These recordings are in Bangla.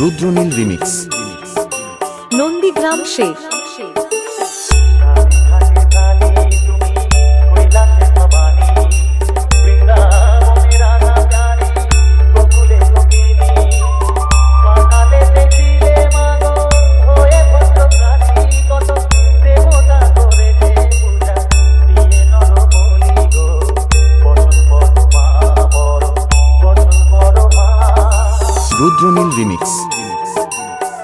Rudranil remix Nandigram Sheikh Rudranil remix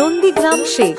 Nandigram Sheikh